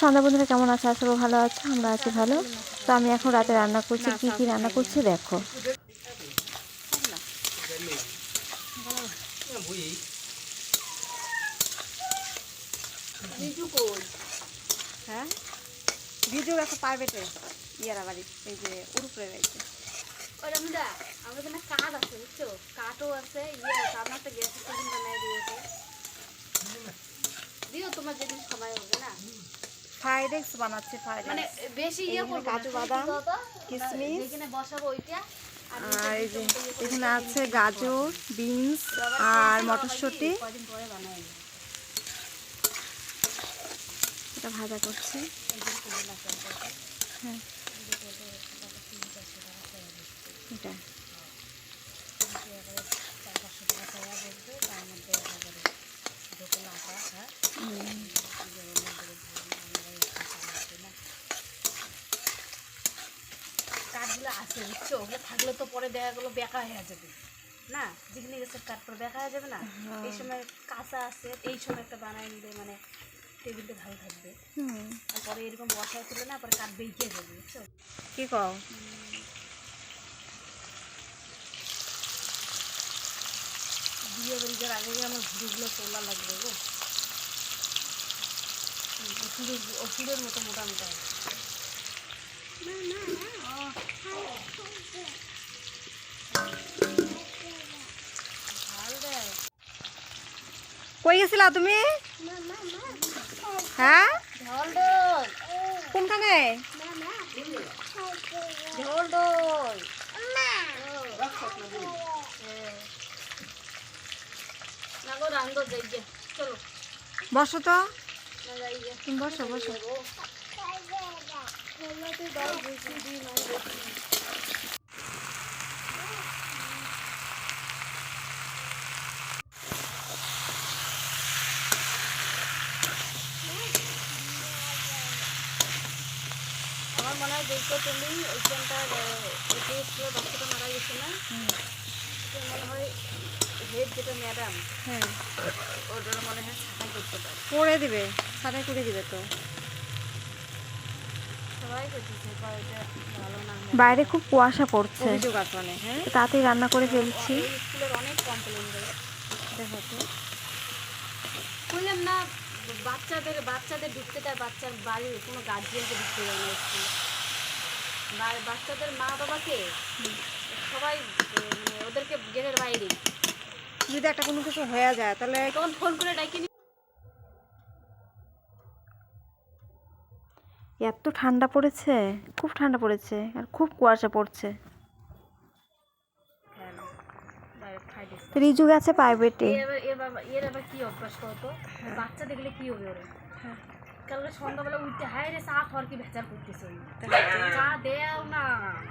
সন্ধ্যা বন্ধুরা কেমন আছে? করি ভালো আছে আমরা আছি ভালো। তো আমি এখন রাতে রান্না করছি কি কি রান্না করছি দেখো। হ্যাঁ? বিজু একটা প্রাইভেটে ইয়ারা বাড়ি এই যে উরুপরে রয়েছে। ওরা মুদা আমার কাঠ আছে বুঝছ? কাঠও আছে ইয়ে আছে আমার তো গ্যাস বানাই দিয়েছে। দিও তোমার যেদিন সময় হবে না? ফ্রাইড রাইস বানাচ্ছে ফ্রাইড মানে বেশি ইয়ে করব কাজু বাদাম, কিশমিশ। যেখানে বসাবো ওইটা। আর এই যে এখানে আছে গাজর বিনস আর মটরশুঁটি। এটা ভাজা করছি। আছে বুঝছ ওগুলো থাকলে তো পরে দেখা গেলো বেকা হয়ে যাবে। না যেখানে গেছে কাঠ পরে বেকা হয়ে যাবে না? এই সময় কাঁচা আছে এই সময় একটা বানাই নিলে মানে টেবিলটা ভালো থাকবে। আর পরে এরকম বসায় তুলে না পরে কাঠ বেঁকে যাবে বুঝছ? কি কও? বিয়ে বাড়ি যাওয়ার আগে আমার ভুড়িগুলো তোলা লাগবে গো। ওষুধের ওষুধের মতো মোটা মোটা ভালো দেয় কই গেছিলা তুমি? হ্যাঁ? কোনখানে? বসো তো। বসো বসো। ওইখানটার বাচ্চাটা মারা গেছে না? মনে হয় হেড যেটা ম্যাডাম হ্যাঁ। ওটার মনে হয় ছাঁটাই করতে পারে। করে দিবে করে দিবে তো। বাইরে খুব কুয়াশা পড়ছে। হ্যাঁ? তাতেই রান্না করে ফেলছি। স্কুলের অনেক কমপ্লেন দেয় দেখো তো। বললাম না বাচ্চাদের বাচ্চাদের ঢুকতে দেয় বাচ্চার বাড়ির কোনো গার্জিয়ানকে ঢুকতে দেয় না স্কুলে। বাচ্চাদের মা বাবাকে সবাই মানে ওদেরকে গেটের বাইরে। যদি একটা কোনো কিছু হয়ে যায় তাহলে তখন ফোন করে ডাকি নি এত ঠান্ডা পড়েছে খুব ঠান্ডা পড়েছে আর খুব কুয়াশা পড়ছে। রিজু গেছে প্রাইভেটে এর বাবা এর আবার কি অভ্যাস করতো বাচ্চা দেখলে কি হবে ওরে? হ্যাঁ। কালকে সন্ধ্যাবেলা উঠতে হায় রে চা খাওয়ার কি ভেজাল করতেছে? চা দেও না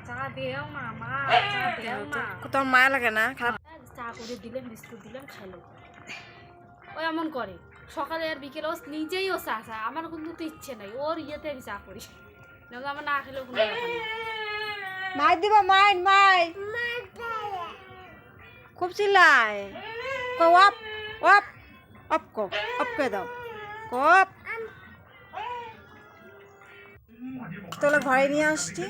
চা দেও না মা চা দেও না। তোমার মায়া লাগে না? খারাপ চা করে দিলাম বিস্কুট দিলাম খাইলো। ও এমন করে সকালে আর বিকেলে ও নিজেই ও চা চা আমার কিন্তু তো ইচ্ছে নাই ওর ইয়েতে আমি চা করি। নাহলে আমার না খেলেও কোনো। মাই দিবা মাই মাই। খুব চিল্লায়। কো অপ অপ অপ কো অপ কে দাও। কপ হবে এই নিয়ে আসছি।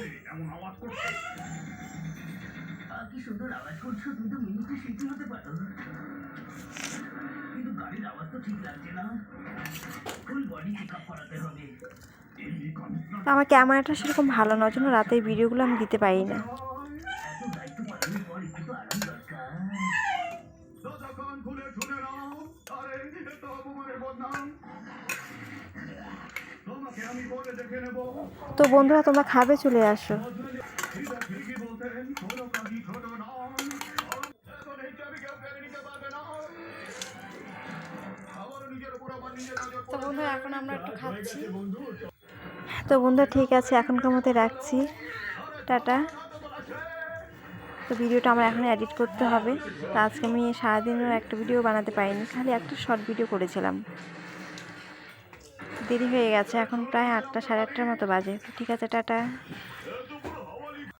আমার ক্যামেরাটা সেরকম ভালো নয় জন্য রাতে এই ভিডিওগুলো আমি দিতে পারি না। তো বন্ধুরা, তোমরা খাবে, চলে আসো। তো বন্ধুরা ঠিক আছে, এখনকার মতো রাখছি। টাটা। তো ভিডিওটা আমার এখন এডিট করতে হবে। তো আজকে আমি সারাদিনের একটা ভিডিও বানাতে পারিনি, খালি একটা শর্ট ভিডিও করেছিলাম। দেরি হয়ে গেছে। এখন প্রায় আটটা সাড়ে আটটার মতো বাজে। ঠিক আছে টাটা।